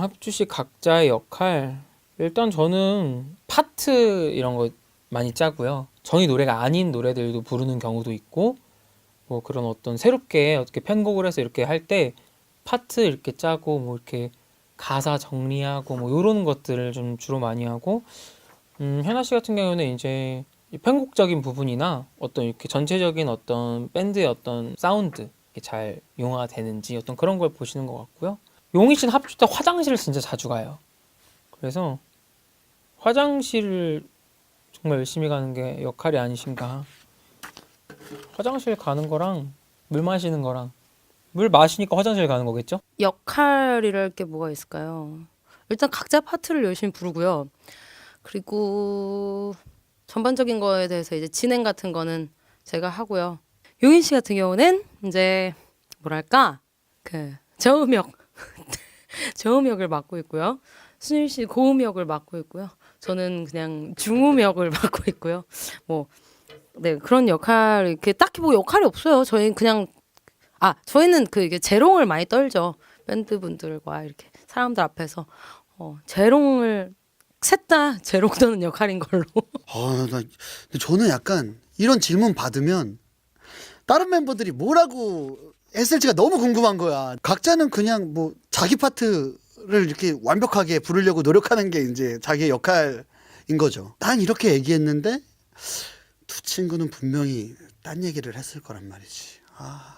합주 씨 각자의 역할 일단 저는 파트 이런 거 많이 짜고요. 저희 노래가 아닌 노래들도 부르는 경우도 있고 뭐 그런 어떤 새롭게 어떻게 편곡을 해서 이렇게 할 때 파트 이렇게 짜고 뭐 이렇게 가사 정리하고 뭐 이런 것들을 좀 주로 많이 하고 음, 현아 씨 같은 경우는 이제 이 편곡적인 부분이나 어떤 이렇게 전체적인 어떤 밴드의 어떤 사운드 잘 용화가 되는지 어떤 그런 걸 보시는 것 같고요. 용희 씨는 합주 때 화장실을 진짜 자주 가요. 그래서 화장실을 정말 열심히 가는 게 역할이 아니신가. 화장실 가는 거랑 물 마시는 거랑 물 마시니까 화장실 가는 거겠죠? 역할이랄 게 뭐가 있을까요? 일단 각자 파트를 열심히 부르고요. 그리고 전반적인 거에 대해서 이제 진행 같은 거는 제가 하고요. 용인 씨 같은 경우는 이제 뭐랄까 그 저음역 저음 역을 맡고 있고요. 순일 씨 고음 역을 맡고 있고요. 저는 그냥 중음 역을 맡고 있고요. 뭐 네, 그런 역할 이렇게 딱히 뭐 역할이 없어요. 저희는 그냥 아, 저희는 그 이게 재롱을 많이 떨죠. 밴드 분들과 이렇게 사람들 앞에서 어, 재롱을 셋다 재롱 떠는 역할인 걸로. 아, 나, 근데 저는 약간 이런 질문 받으면 다른 멤버들이 뭐라고 했을지가 너무 궁금한 거야. 각자는 그냥 뭐 자기 파트를 이렇게 완벽하게 부르려고 노력하는 게 이제 자기의 역할인 거죠. 난 이렇게 얘기했는데 두 친구는 분명히 딴 얘기를 했을 거란 말이지. 아.